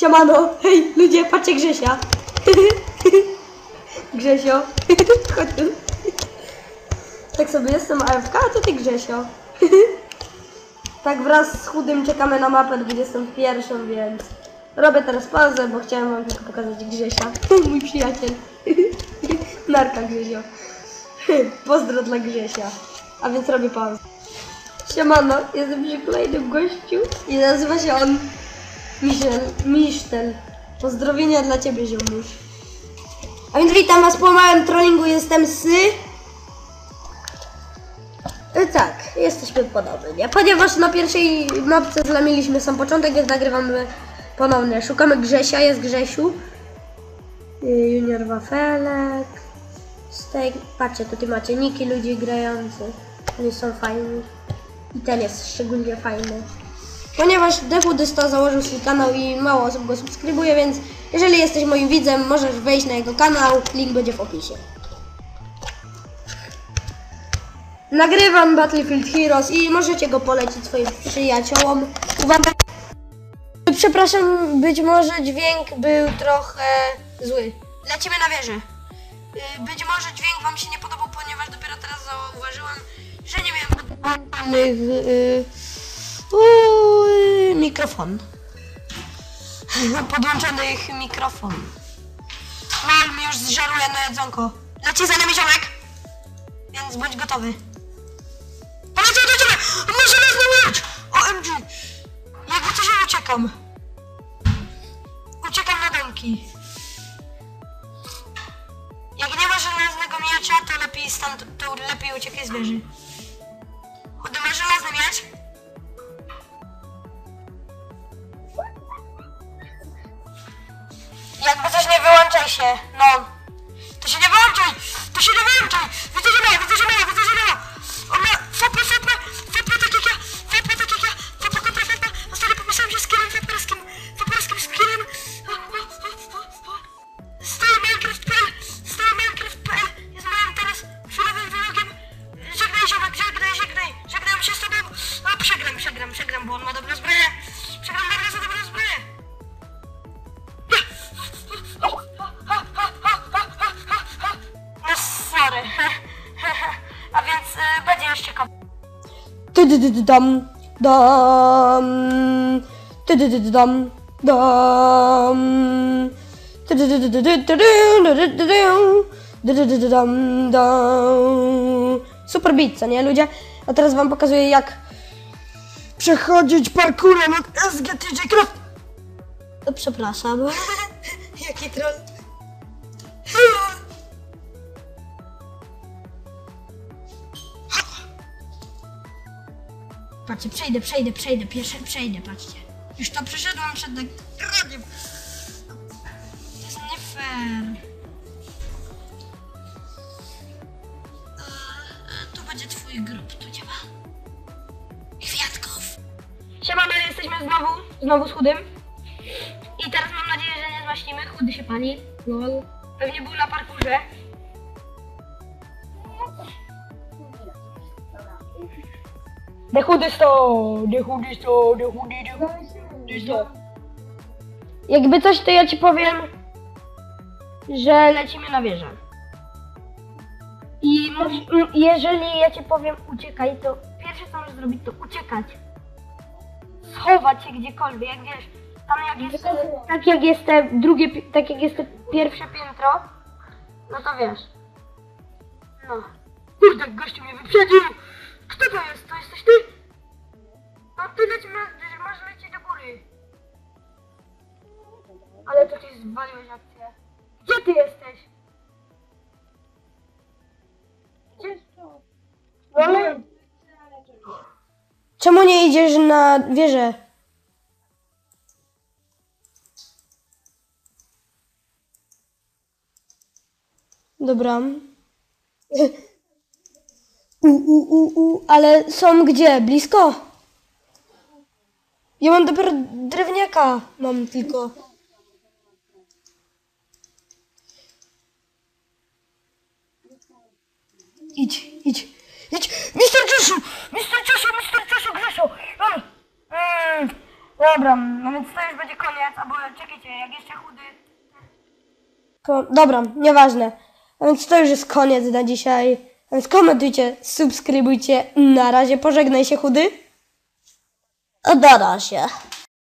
Siemano, hej, ludzie, patrzcie Grzesia. Grzesio, chodź tu. Tak sobie jestem AFK, a to ty Grzesio. tak wraz z chudym czekamy na mapę 21, więc robię teraz pauzę, bo chciałem wam tylko pokazać Grzesia. Mój przyjaciel. Narka Grzesio. Pozdro dla Grzesia. A więc robię pauzę. Siemano, jestem przy kolejnym gościu i nazywa się on Michel, Misztel. Pozdrowienia dla ciebie, ziomuś. A więc witam was po małym trollingu, jestem Sy. E, tak, jesteśmy podobni, nie? Ponieważ na pierwszej mapce zlamiliśmy sam początek, więc nagrywamy ponownie. Szukamy Grzesia, jest Grzesiu. Y, Junior Wafelek. Steak. Patrzcie, tutaj macie niki ludzi grających. Oni są fajni. I ten jest szczególnie fajny. Ponieważ Defudysta założył swój kanał i mało osób go subskrybuje, więc jeżeli jesteś moim widzem, możesz wejść na jego kanał, link będzie w opisie. Nagrywam Battlefield Heroes i możecie go polecić swoim przyjaciołom. Uwaga! Przepraszam, być może dźwięk był trochę zły. Lecimy na wieżę. Y, Być może dźwięk Wam się nie podobał, ponieważ dopiero teraz zauważyłam, że nie miałem yy, mikrofon. Podłączonych mikrofon. Mal mi już zżaruje na jedzonko. Leci za nami ziomek! Więc bądź gotowy. Poleciał do ciebie! Może nas miecz! OMG! Jakby coś uciekam. Uciekam na domki. Jak nie ma żelaznego miecza, to lepiej stąd, to lepiej uciekaj z wieży. Chudy, masz żelazny? Jakby coś nie wyłączaj się, no. To się nie wyłączaj! To się nie wyłączaj! Widzę, że ma, widzę, że ma, widzę, że ma! On ma fopę, fopę, fopę tak jak ja, fopę tak jak ja, fopę kontra fopę. Ostatnio popisałem się z killem faperskim, faperskim skillem. Stoję Minecraft.pl, stoję Minecraft.pl, jest moim teraz chwilowym vlogiem. Żegnaj ziomek, żegnaj, żegnaj, żegnam się z tobą. A przegram, przegram, przegram, bo on ma dobrą Dam, dam, dam. Super beat, co nie ludzie? A teraz wam pokazuję jak przechodzić parkurem od SGTJ Craft. Przepraszam. Jaki troll. Patrzcie, przejdę, przejdę, przejdę, pierwsze przejdę, patrzcie. Już to przeszedłem przed nagraniem. To jest nie fair. Eee, Tu będzie twój grób, tu nie ma. Kwiatków. Siemano, jesteśmy znowu, znowu z chudym. I teraz mam nadzieję, że nie zmaśnimy. Chudy się pali. Lol. Pewnie był na parkurze. De chudy sto, de chudy sto, de chudy, de chudy sto. Jakby coś, to ja ci powiem, że lecimy na wieżę. I jeżeli ja ci powiem uciekaj, to pierwsze co możesz zrobić to uciekać. Schować się gdziekolwiek, jak wiesz, tam jak jest, tak jak jest te drugie, tak jak jest te pierwsze piętro, no to wiesz. No. Kurde, gościu mnie wyprzedził! Kto to jest? To jesteś ty? No ty leci, ma- masz lecieć do góry. Ale to ty zwaliłeś akcję. Gdzie ty jesteś? Gdzie? No ale... Czemu nie idziesz na wieżę? Dobra. U, u, u, u, ale są gdzie? Blisko? Ja mam dopiero drewniaka, mam tylko. Idź, idź, idź. Mister Czeszu! Mister Czeszu, Mister Czeszu, Grzeszu! Mm, mm. Dobra, no więc to już będzie koniec, albo czekajcie, jak jeszcze chudy... Ko dobra, nieważne. A więc to już jest koniec na dzisiaj. Skomentujcie, subskrybujcie. Na razie pożegnaj się chudy. Na razie.